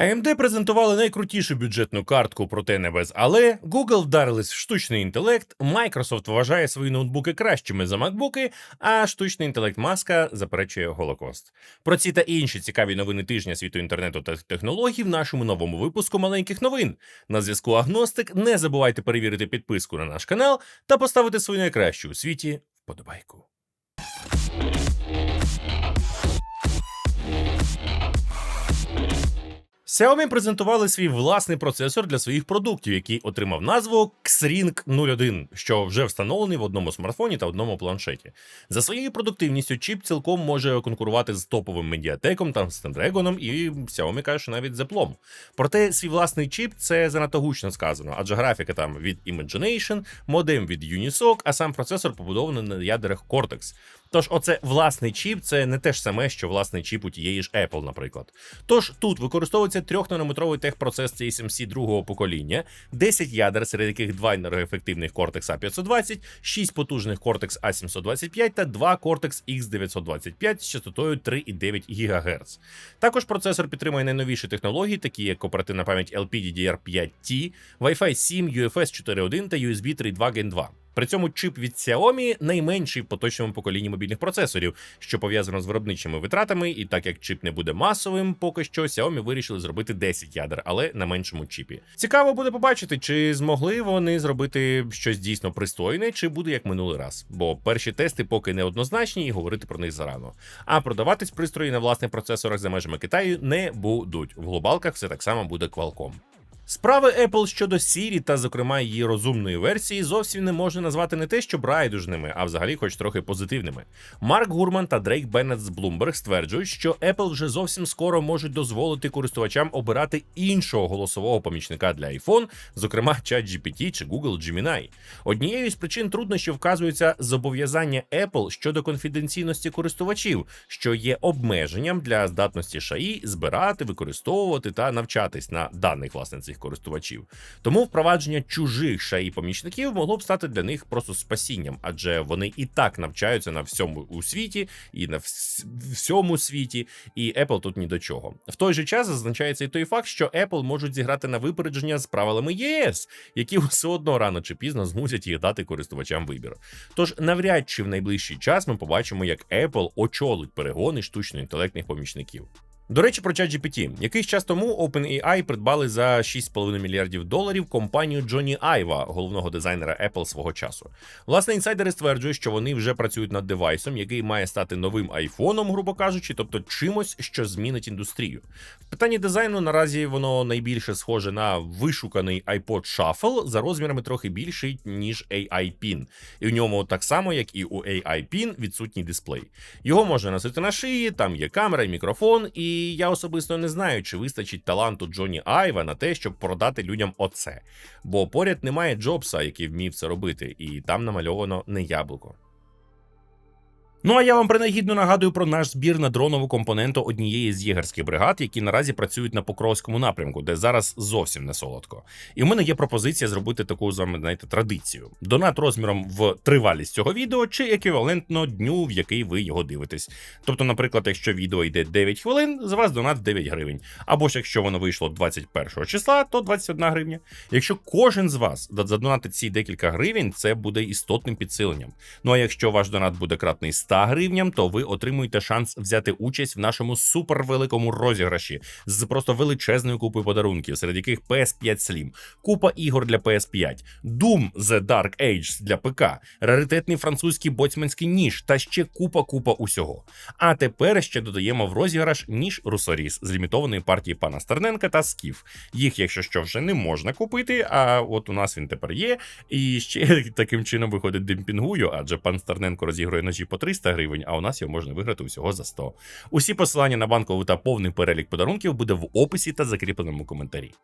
AMD презентували найкрутішу бюджетну картку, проте не без але. Google вдарились в штучний інтелект, Microsoft вважає свої ноутбуки кращими за макбуки, а штучний інтелект Маска заперечує Голокост. Про ці та інші цікаві новини тижня світу інтернету та технологій в нашому новому випуску маленьких новин. На зв'язку Агностик. Не забувайте перевірити підписку на наш канал та поставити свою найкращу у світі вподобайку. Xiaomi презентували свій власний процесор для своїх продуктів, який отримав назву Xring 01, що вже встановлений в одному смартфоні та одному планшеті. За своєю продуктивністю чіп цілком може конкурувати з топовим медіатеком та Snapdragon і Xiaomi каже, що навіть з Apple. Проте свій власний чіп це занадто гучно сказано, адже графіка там від Imagination, модем від Unisoc, а сам процесор побудований на ядрах Cortex. Тож, оце власний чіп, це не те ж саме, що власний чіп у тієї ж Apple, наприклад. Тож тут використовується 3-нанометровий техпроцес TSMC другого покоління, 10 ядер, серед яких 2 енергоефективних Cortex A520, 6 потужних Cortex A725 та 2 Cortex X925 з частотою 3,9 ГГц. Також процесор підтримує найновіші технології, такі як оперативна пам'ять LPDDR5T, Wi-Fi 7, UFS 4.1 та USB 3.2 Gen 2. При цьому чип від Xiaomi найменший в поточному поколінні мобільних процесорів, що пов'язано з виробничими витратами, і так як чип не буде масовим, поки що Xiaomi вирішили зробити 10 ядер, але на меншому чіпі. Цікаво буде побачити, чи змогли вони зробити щось дійсно пристойне, чи буде як минулий раз. Бо перші тести поки неоднозначні, і говорити про них зарано. А продаватись пристрої на власних процесорах за межами Китаю не будуть. В глобалках все так само буде Qualcomm. Справи Apple щодо Siri та, зокрема, її розумної версії зовсім не можна назвати не те, що брайдужними, а взагалі, хоч трохи позитивними. Марк Гурман та Дрейк Беннет з Bloomberg стверджують, що Apple вже зовсім скоро можуть дозволити користувачам обирати іншого голосового помічника для iPhone, зокрема ChatGPT чи Google Gemini. Однією з причин труднощів вказується зобов'язання Apple щодо конфіденційності користувачів, що є обмеженням для здатності ШАІ збирати, використовувати та навчатись на даних власне цих користувачів. Тому впровадження чужих шаї помічників могло б стати для них просто спасінням, адже вони і так навчаються на всьому у світі і на всьому світі, і Apple тут ні до чого. В той же час зазначається і той факт, що Apple можуть зіграти на випередження з правилами ЄС, які все одно рано чи пізно змусять їх дати користувачам вибір. Тож навряд чи в найближчий час ми побачимо, як Apple очолить перегони штучно-інтелектних помічників. До речі, про ChatGPT. Якийсь час тому OpenAI придбали за 6,5 мільярдів доларів компанію Джоні Айва, головного дизайнера Apple свого часу. Власне, інсайдери стверджують, що вони вже працюють над девайсом, який має стати новим айфоном, грубо кажучи, тобто чимось, що змінить індустрію. В питанні дизайну наразі воно найбільше схоже на вишуканий iPod Shuffle за розмірами трохи більший, ніж AI Pin. І в ньому так само, як і у AI Pin, відсутній дисплей. Його можна носити на шиї, там є камера і мікрофон, і я особисто не знаю, чи вистачить таланту Джоні Айва на те, щоб продати людям оце. Бо поряд немає Джобса, який вмів це робити, і там намальовано не яблуко. Ну а я вам принагідно нагадую про наш збір на дронову компоненту однієї з єгерських бригад, які наразі працюють на Покровському напрямку, де зараз зовсім не солодко. І в мене є пропозиція зробити таку з вами, знаєте, традицію: донат розміром в тривалість цього відео чи еквівалентно дню, в який ви його дивитесь. Тобто, наприклад, якщо відео йде 9 хвилин, з вас донат 9 гривень. Або ж якщо воно вийшло 21 числа, то 21 гривня. Якщо кожен з вас задонатить ці декілька гривень, це буде істотним підсиленням. Ну а якщо ваш донат буде кратний 100 гривням, то ви отримуєте шанс взяти участь в нашому супервеликому розіграші з просто величезною купою подарунків, серед яких PS5 Slim, купа ігор для PS5, Doom The Dark Age для ПК, раритетний французький боцманський ніж та ще купа купа усього. А тепер ще додаємо в розіграш ніж Русоріс з лімітованої партії пана Стерненка та Скіф. Їх, якщо що, вже не можна купити, а от у нас він тепер є. І ще таким чином виходить демпінгую, адже пан Стерненко розігрує ножі по 300 гривень, а у нас його можна виграти усього за 100. Усі посилання на банкову та повний перелік подарунків буде в описі та закріпленому коментарі.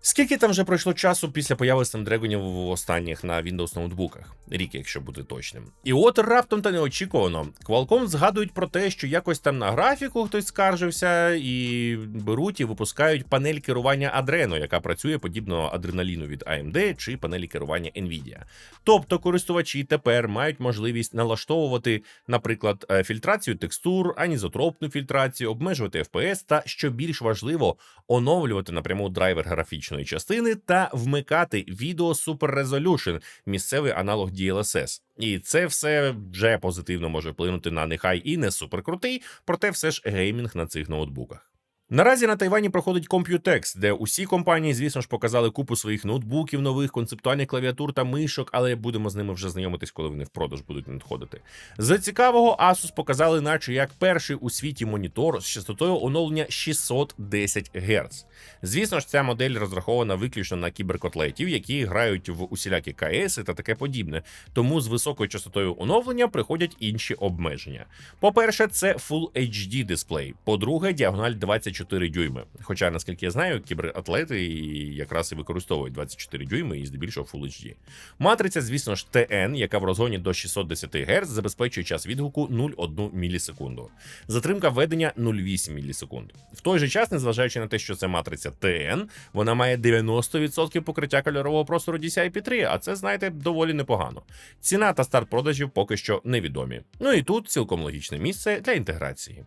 Скільки там вже пройшло часу після появи Snapdragon в останніх на Windows ноутбуках? Рік, якщо бути точним. І от раптом та неочікувано, Qualcomm згадують про те, що якось там на графіку хтось скаржився, і беруть і випускають панель керування Adreno, яка працює подібно адреналіну від AMD чи панелі керування Nvidia. Тобто користувачі тепер мають можливість налаштовувати, наприклад, е, фільтрацію текстур, анізотропну фільтрацію, обмежувати FPS та, що більш важливо, оновлювати напряму драйвер графічної частини та вмикати відео Super Resolution, місцевий аналог DLSS. І це все вже позитивно може вплинути на нехай і не суперкрутий, проте все ж геймінг на цих ноутбуках. Наразі на Тайвані проходить Computex, де усі компанії, звісно ж, показали купу своїх ноутбуків, нових концептуальних клавіатур та мишок, але будемо з ними вже знайомитись, коли вони в продаж будуть надходити. З цікавого Asus показали, наче як перший у світі монітор з частотою оновлення 610 Гц. Звісно ж, ця модель розрахована виключно на кіберкотлетів, які грають в усілякі КС та таке подібне. Тому з високою частотою оновлення приходять інші обмеження. По-перше, це Full HD дисплей. По-друге, діагональ 24 дюйми. Хоча, наскільки я знаю, кібератлети якраз і використовують 24 дюйми і здебільшого Full HD. Матриця, звісно ж, TN, яка в розгоні до 610 Гц забезпечує час відгуку 0,1 мілісекунду. Затримка ведення 0,8 мілісекунд. В той же час, незважаючи на те, що це матриця TN, вона має 90% покриття кольорового простору DCI-P3, а це, знаєте, доволі непогано. Ціна та старт продажів поки що невідомі. Ну і тут цілком логічне місце для інтеграції.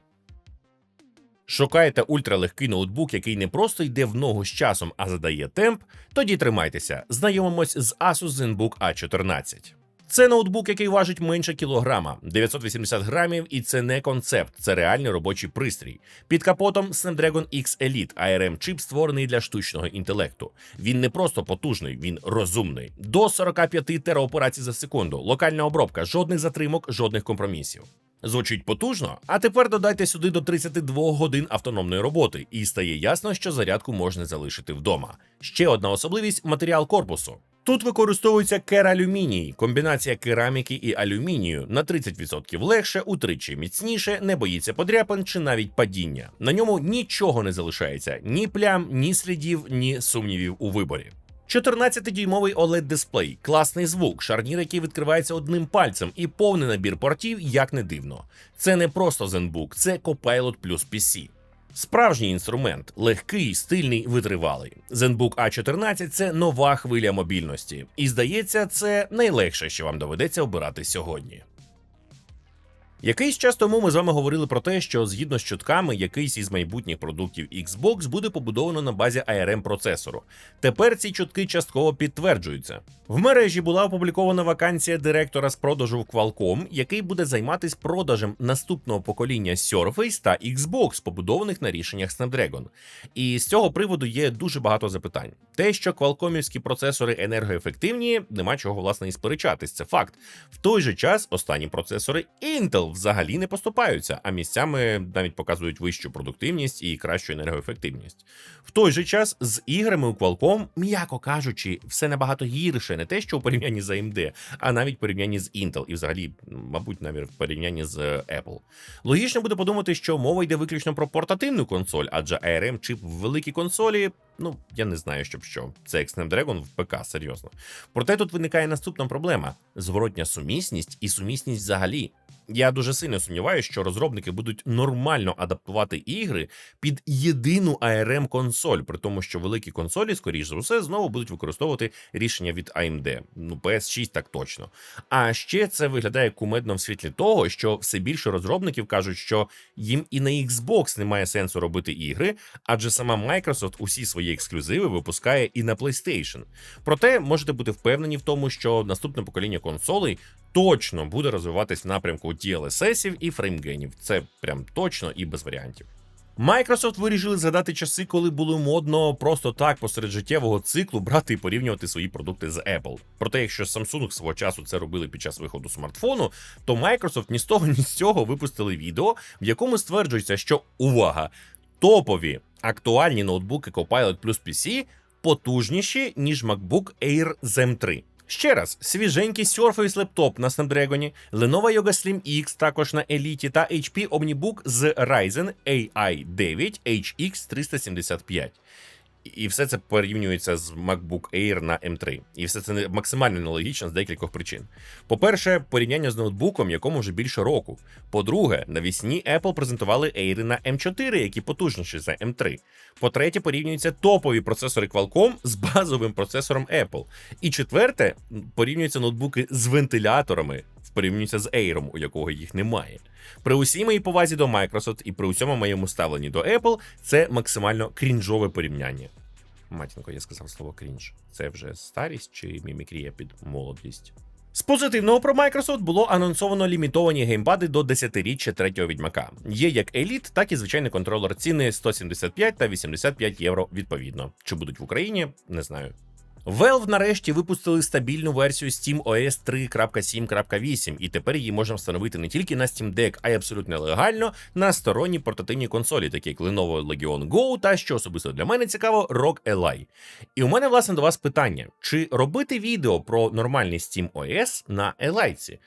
Шукаєте ультралегкий ноутбук, який не просто йде в ногу з часом, а задає темп. Тоді тримайтеся. Знайомимось з Asus ZenBook A14. Це ноутбук, який важить менше кілограма, 980 грамів, і це не концепт, це реальний робочий пристрій. Під капотом Snapdragon X Elite ARM чип створений для штучного інтелекту. Він не просто потужний, він розумний. До 45 тераоперацій за секунду. Локальна обробка, жодних затримок, жодних компромісів. Звучить потужно, а тепер додайте сюди до 32 годин автономної роботи, і стає ясно, що зарядку можна залишити вдома. Ще одна особливість матеріал корпусу. Тут використовується кералюміній, комбінація кераміки і алюмінію на 30% легше, утричі міцніше, не боїться подряпин чи навіть падіння. На ньому нічого не залишається, ні плям, ні слідів, ні сумнівів у виборі. 14-дюймовий oled дисплей, класний звук, шарнір, який відкривається одним пальцем, і повний набір портів, як не дивно. Це не просто ZenBook, це Copilot плюс PC. Справжній інструмент, легкий, стильний, витривалий. ZenBook A14 це нова хвиля мобільності, і здається, це найлегше, що вам доведеться обирати сьогодні. Якийсь час тому ми з вами говорили про те, що згідно з чутками, якийсь із майбутніх продуктів Xbox буде побудовано на базі ARM процесору. Тепер ці чутки частково підтверджуються. В мережі була опублікована вакансія директора з продажу в Qualcomm, який буде займатися продажем наступного покоління Surface та Xbox, побудованих на рішеннях Snapdragon. І з цього приводу є дуже багато запитань. Те, що квалкомівські процесори енергоефективні, нема чого власне і сперечатись. Це факт. В той же час останні процесори Intel взагалі не поступаються, а місцями навіть показують вищу продуктивність і кращу енергоефективність. В той же час з іграми у Qualcomm, м'яко кажучи, все набагато гірше, не те, що у порівнянні з AMD, а навіть в порівнянні з Intel, і взагалі, мабуть, навіть в порівнянні з Apple. Логічно буде подумати, що мова йде виключно про портативну консоль, адже ARM чип в великій консолі. Ну, я не знаю, щоб що. Це як Snapdragon в ПК, серйозно. Проте тут виникає наступна проблема: зворотня сумісність і сумісність взагалі. Я дуже сильно сумніваюся, що розробники будуть нормально адаптувати ігри під єдину ARM консоль, при тому, що великі консолі, скоріш за все, знову будуть використовувати рішення від AMD. Ну, PS6 так точно. А ще це виглядає кумедно в світлі того, що все більше розробників кажуть, що їм і на Xbox немає сенсу робити ігри, адже сама Microsoft усі свої ексклюзиви випускає і на PlayStation. Проте можете бути впевнені в тому, що наступне покоління консолей точно буде розвиватись в напрямку DLSS і фреймгенів. Це прям точно і без варіантів. Microsoft вирішили згадати часи, коли було модно просто так посеред життєвого циклу брати і порівнювати свої продукти з Apple. Проте, якщо Samsung свого часу це робили під час виходу смартфону, то Microsoft ні з того, ні з цього випустили відео, в якому стверджується, що увага! Топові актуальні ноутбуки Copilot плюс PC потужніші, ніж MacBook Air Zen 3. Ще раз, свіженький Surface лептоп на Snapdragon, Lenovo Yoga Slim X також на Elite та HP Omnibook з Ryzen AI 9 HX 375. І все це порівнюється з MacBook Air на M3. І все це максимально нелогічно з декількох причин. По-перше, порівняння з ноутбуком, якому вже більше року. По-друге, навісні Apple презентували Air на M4, які потужніші за M3. По-третє, порівнюються топові процесори Qualcomm з базовим процесором Apple. І четверте, порівнюються ноутбуки з вентиляторами, порівнюються з Air, у якого їх немає. При усій моїй повазі до Microsoft і при усьому моєму ставленні до Apple це максимально крінжове порівняння. Матінко, я сказав слово крінж. Це вже старість чи мімікрія під молодість? З позитивного про Microsoft було анонсовано лімітовані геймпади до 10-річчя третього відьмака. Є як Elite, так і звичайний контролер ціни 175 та 85 євро відповідно. Чи будуть в Україні, не знаю. Valve нарешті випустили стабільну версію Steam OS 3.7.8, і тепер її можна встановити не тільки на Steam Deck, а й абсолютно легально на сторонні портативні консолі, такі як Lenovo Legion Go та що особисто для мене цікаво, ROG Ally. І у мене власне до вас питання: чи робити відео про нормальний Steam OS на Ally?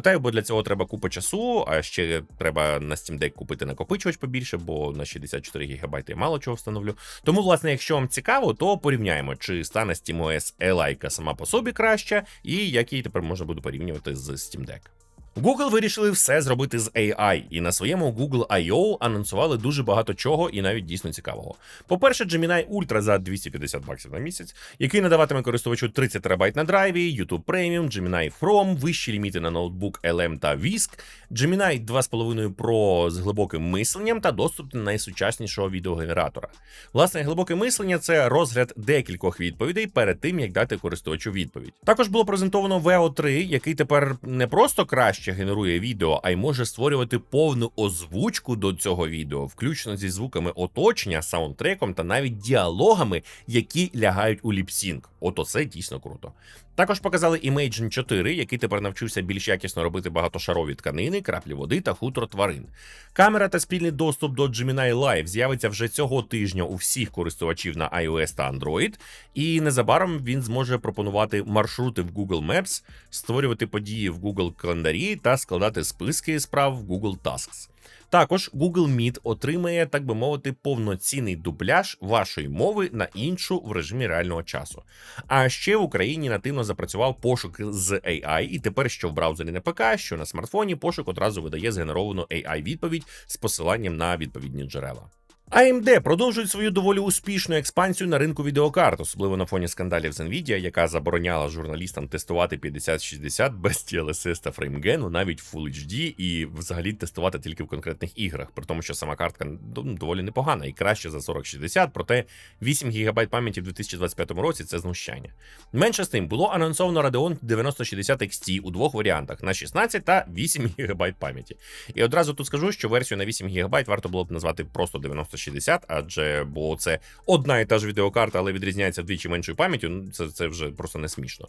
Питаю, бо для цього треба купа часу, а ще треба на Steam Deck купити накопичувач побільше, бо на 64 ГБ я мало чого встановлю. Тому, власне, якщо вам цікаво, то порівняємо, чи стане SteamOS Eli сама по собі краще, і як її тепер можна буде порівнювати з Steam Deck. Google вирішили все зробити з AI, і на своєму Google I.O. анонсували дуже багато чого і навіть дійсно цікавого. По-перше, Gemini Ultra за 250 баксів на місяць, який надаватиме користувачу 30 терабайт на драйві, YouTube Premium, Gemini From, вищі ліміти на ноутбук LM та Whisk, Gemini 2,5 Pro з глибоким мисленням та доступ до найсучаснішого відеогенератора. Власне, глибоке мислення це розгляд декількох відповідей перед тим, як дати користувачу відповідь. Також було презентовано VO 3 який тепер не просто краще генерує відео, а й може створювати повну озвучку до цього відео, включно зі звуками оточення, саундтреком та навіть діалогами, які лягають у ліпсінг. Ото це дійсно круто. Також показали Imagen 4, який тепер навчився більш якісно робити багатошарові тканини, краплі води та хутро тварин. Камера та спільний доступ до Gemini Live з'явиться вже цього тижня у всіх користувачів на iOS та Android, і незабаром він зможе пропонувати маршрути в Google Maps, створювати події в Google календарі та складати списки справ в Google Tasks. Також Google Meet отримає, так би мовити, повноцінний дубляж вашої мови на іншу в режимі реального часу. А ще в Україні нативно запрацював пошук з AI, і тепер що в браузері на ПК, що на смартфоні, пошук одразу видає згенеровану AI відповідь з посиланням на відповідні джерела. AMD продовжують свою доволі успішну експансію на ринку відеокарт, особливо на фоні скандалів з Nvidia, яка забороняла журналістам тестувати 5060 без TLSS та фреймгену, навіть Full HD, і взагалі тестувати тільки в конкретних іграх, при тому, що сама картка ну, доволі непогана і краще за 4060, проте 8 ГБ пам'яті в 2025 році це знущання. Менше з тим було анонсовано Radeon 9060 XT у двох варіантах на 16 та 8 ГБ пам'яті. І одразу тут скажу, що версію на 8 ГБ варто було б назвати просто 9060, адже бо це одна і та ж відеокарта, але відрізняється вдвічі меншою пам'яттю. Ну це, це вже просто не смішно.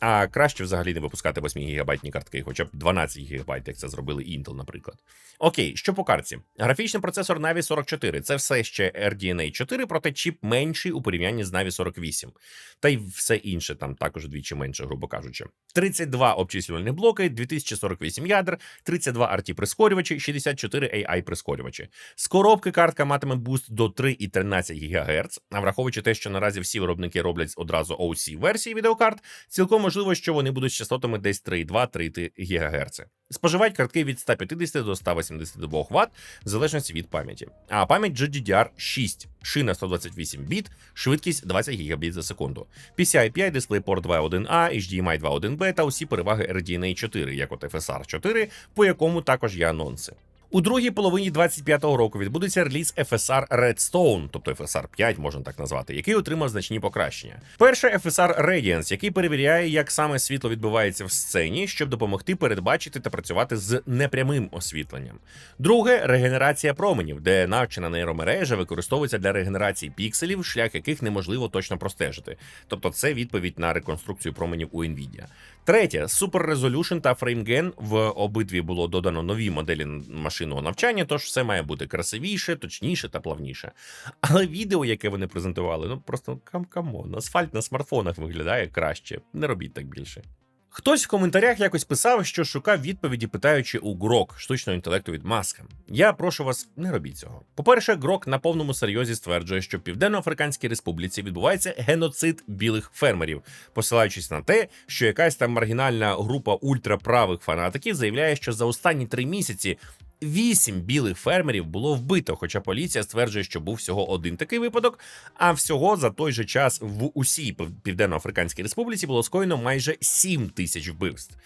А краще взагалі не випускати 8 гігабайтні картки, хоча б 12 гігабайт, як це зробили Intel, наприклад. Окей, що по картці? Графічний процесор Navi 44 це все ще RDNA 4, проте чіп менший у порівнянні з Navi 48. Та й все інше там також вдвічі менше, грубо кажучи. 32 обчислювальні блоки, 2048 ядер, 32 RT прискорювачі, 64 AI прискорювачі. З коробки картка матиме буст до 3,13 ГГц, а враховуючи те, що наразі всі виробники роблять одразу OC версії відеокарт, цілком можливо, що вони будуть з частотами десь 3,2-3 ГГц. Споживають картки від 150 до 182 Вт, в залежності від пам'яті. А пам'ять GDDR6, шина 128 біт, швидкість 20 Гбіт за секунду. PCI 5, DisplayPort 2.1A, HDMI 2.1B та усі переваги RDNA 4, як от FSR 4, по якому також є анонси. У другій половині 25-го року відбудеться реліз FSR Redstone, тобто FSR 5, можна так назвати, який отримав значні покращення. Перше FSR Radiance, який перевіряє, як саме світло відбувається в сцені, щоб допомогти передбачити та працювати з непрямим освітленням. Друге регенерація променів, де навчена нейромережа використовується для регенерації пікселів, шлях яких неможливо точно простежити. Тобто, це відповідь на реконструкцію променів у Nvidia. Третє Super Resolution та FrameGen. В обидві було додано нові моделі машинного навчання, тож все має бути красивіше, точніше та плавніше. Але відео, яке вони презентували, ну просто камкамон, асфальт на смартфонах виглядає краще. Не робіть так більше. Хтось в коментарях якось писав, що шукав відповіді, питаючи у Грок штучного інтелекту від Маска. Я прошу вас, не робіть цього. По-перше, Грок на повному серйозі стверджує, що в Південно-Африканській Республіці відбувається геноцид білих фермерів, посилаючись на те, що якась там маргінальна група ультраправих фанатиків заявляє, що за останні три місяці. Вісім білих фермерів було вбито, хоча поліція стверджує, що був всього один такий випадок. А всього за той же час в усій Південноафриканській Республіці було скоєно майже 7 тисяч вбивств.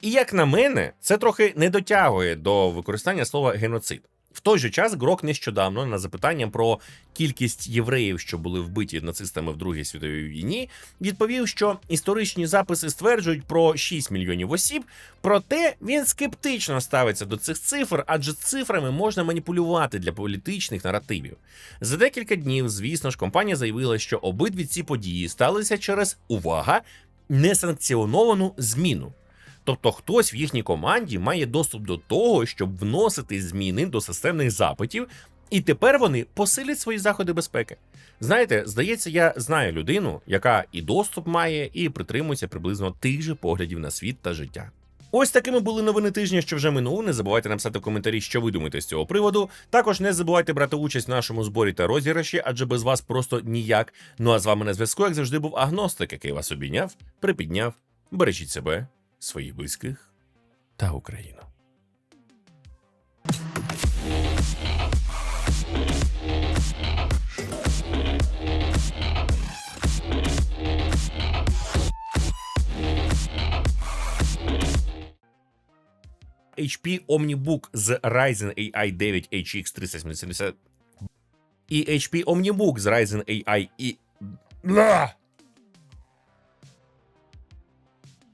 І як на мене, це трохи не дотягує до використання слова геноцид. В той же час Грок нещодавно на запитання про кількість євреїв, що були вбиті нацистами в Другій світовій війні, відповів, що історичні записи стверджують про 6 мільйонів осіб, проте він скептично ставиться до цих цифр, адже цифрами можна маніпулювати для політичних наративів. За декілька днів, звісно ж, компанія заявила, що обидві ці події сталися через увага несанкціоновану зміну. Тобто хтось в їхній команді має доступ до того, щоб вносити зміни до системних запитів, і тепер вони посилять свої заходи безпеки. Знаєте, здається, я знаю людину, яка і доступ має, і притримується приблизно тих же поглядів на світ та життя. Ось такими були новини тижня, що вже минув. Не забувайте написати в коментарі, що ви думаєте з цього приводу. Також не забувайте брати участь в нашому зборі та розіграші, адже без вас просто ніяк. Ну а з вами на зв'язку, як завжди, був агностик, який вас обійняв, припідняв. Бережіть себе, своїх близьких та Україну. HP OmniBook з Ryzen AI 9 HX 370 і HP OmniBook з Ryzen AI і.